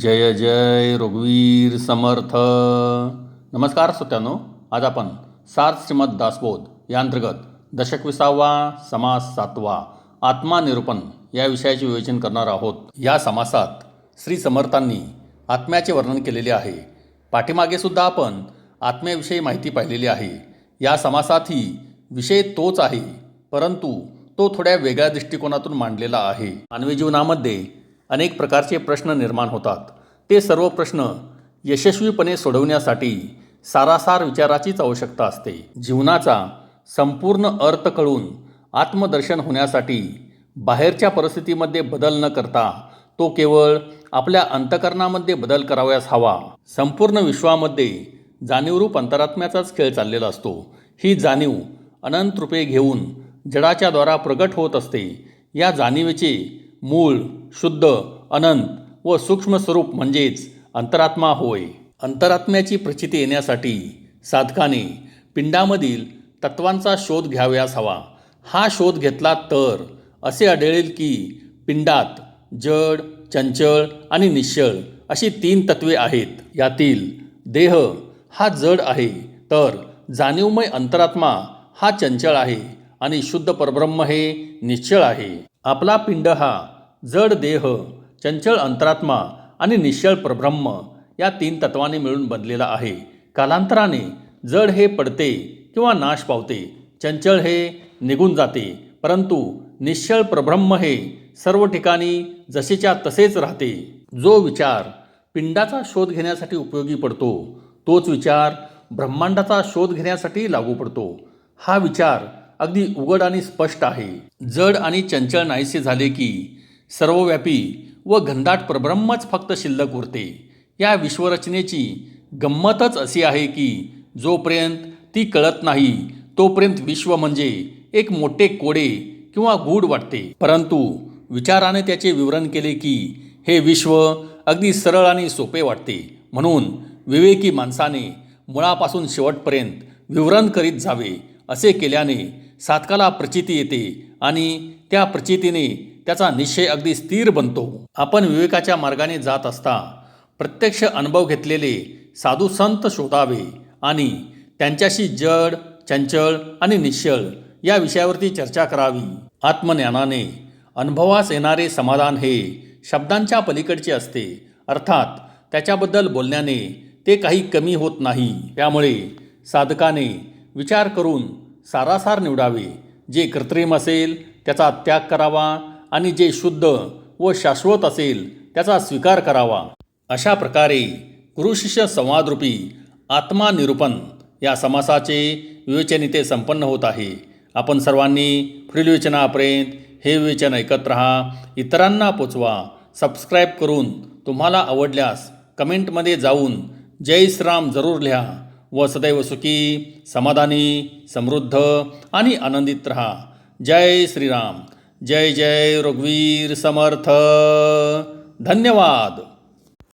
जय जय रघुवीर समर्थ। नमस्कार श्रोत्यानो आज आपण सार श्रीमद दासबोध या अंतर्गत दशकविसावा समास सातवा आत्मानिरूपण या विषयाचे विवेचन करणार आहोत. या समासात श्री समर्थांनी आत्म्याचे वर्णन केलेले आहे. पाठीमागे सुद्धा आपण आत्म्याविषयी माहिती पाहिलेली आहे. या समासातही विषय तोच आहे परंतु तो थोड्या वेगळ्या दृष्टिकोनातून मांडलेला आहे. मानवी जीवनामध्ये अनेक प्रकारचे प्रश्न निर्माण होतात. ते सर्व प्रश्न यशस्वीपणे सोडवण्यासाठी सारासार विचाराचीच आवश्यकता असते. जीवनाचा संपूर्ण अर्थ कळून आत्मदर्शन होण्यासाठी बाहेरच्या परिस्थितीमध्ये बदल न करता तो केवळ आपल्या अंतकरणामध्ये बदल करावयास हवा. संपूर्ण विश्वामध्ये जाणीवरूप अंतरात्म्याचाच खेळ चाललेला असतो. ही जाणीव अनंत रूपे घेऊन जडाच्या द्वारा प्रगट होत असते. या जाणीवेचे मूळ शुद्ध अनंत व सूक्ष्म स्वरूप म्हणजेच अंतरात्मा होय. अंतरात्म्याची प्रचिती येण्यासाठी साधकाने पिंडामधील तत्वांचा शोध घ्यावयास हवा. हा शोध घेतला तर असे आढळेल की पिंडात जड चंचळ आणि निश्चळ अशी तीन तत्वे आहेत. यातील देह हा जड आहे तर जाणीवमय अंतरात्मा हा चंचळ आहे आणि शुद्ध परब्रह्म हे निश्चळ आहे. आपला पिंड हा जड देह चंचळ अंतरात्मा आणि निश्चळ परब्रह्म या तीन तत्वांनी मिळून बनलेला आहे. कालांतराने जड हे पडते किंवा नाश पावते चंचळ हे निघून जाते परंतु निश्चळ प्रब्रह्म हे सर्व ठिकाणी जसेच्या तसेच राहते. जो विचार पिंडाचा शोध घेण्यासाठी उपयोगी पडतो तोच विचार ब्रह्मांडाचा शोध घेण्यासाठी लागू पडतो. हा विचार अगदी उघड आणि स्पष्ट आहे. जड आणि चंचल नाहीसे झाले की सर्वव्यापी व घनदाट परब्रह्मच फक्त शिल्लक उरते. या विश्वरचनेची गंमतच अशी आहे की जोपर्यंत ती कळत नाही तोपर्यंत विश्व म्हणजे एक मोठे कोडे किंवा गूढ वाटते. परंतु विचाराने त्याचे विवरण केले की हे विश्व अगदी सरळ आणि सोपे वाटते. म्हणून विवेकी माणसाने मुळापासून शेवटपर्यंत विवरण करीत जावे असे केल्याने साधकाला प्रचिती येते आणि त्या प्रचितीने त्याचा निश्चय अगदी स्थिर बनतो. आपण विवेकाच्या मार्गाने जात असता प्रत्यक्ष अनुभव घेतलेले साधू संत शोधावे आणि त्यांच्याशी जड चंचळ आणि निश्चळ या विषयावरती चर्चा करावी. आत्मज्ञानाने अनुभवास येणारे समाधान हे शब्दांच्या पलीकडचे असते. अर्थात त्याच्याबद्दल बोलण्याने ते काही कमी होत नाही. त्यामुळे साधकाने विचार करून सारासार निवडावे. जे कृत्रिम असेल त्याचा त्याग करावा. आणि जे शुद्ध व शाश्वत असेल त्याचा स्वीकार करावा. अशा प्रकारे गुरुशिष्य संवादरूपी आत्मानिरूपण या समासाचे विवेचन इथे संपन्न होत आहे. आपण सर्वांनी पुढील विवेचनापर्यंत हे विवेचन ऐकत राहा. इतरांना पोचवा. सबस्क्राईब करून तुम्हाला आवडल्यास कमेंटमध्ये जाऊन जय श्रीराम जरूर लिहा व सदैव सुखी समाधानी समृद्ध आणि आनंदित रहा. जय श्रीराम. जय जय रघुवीर समर्थ. धन्यवाद.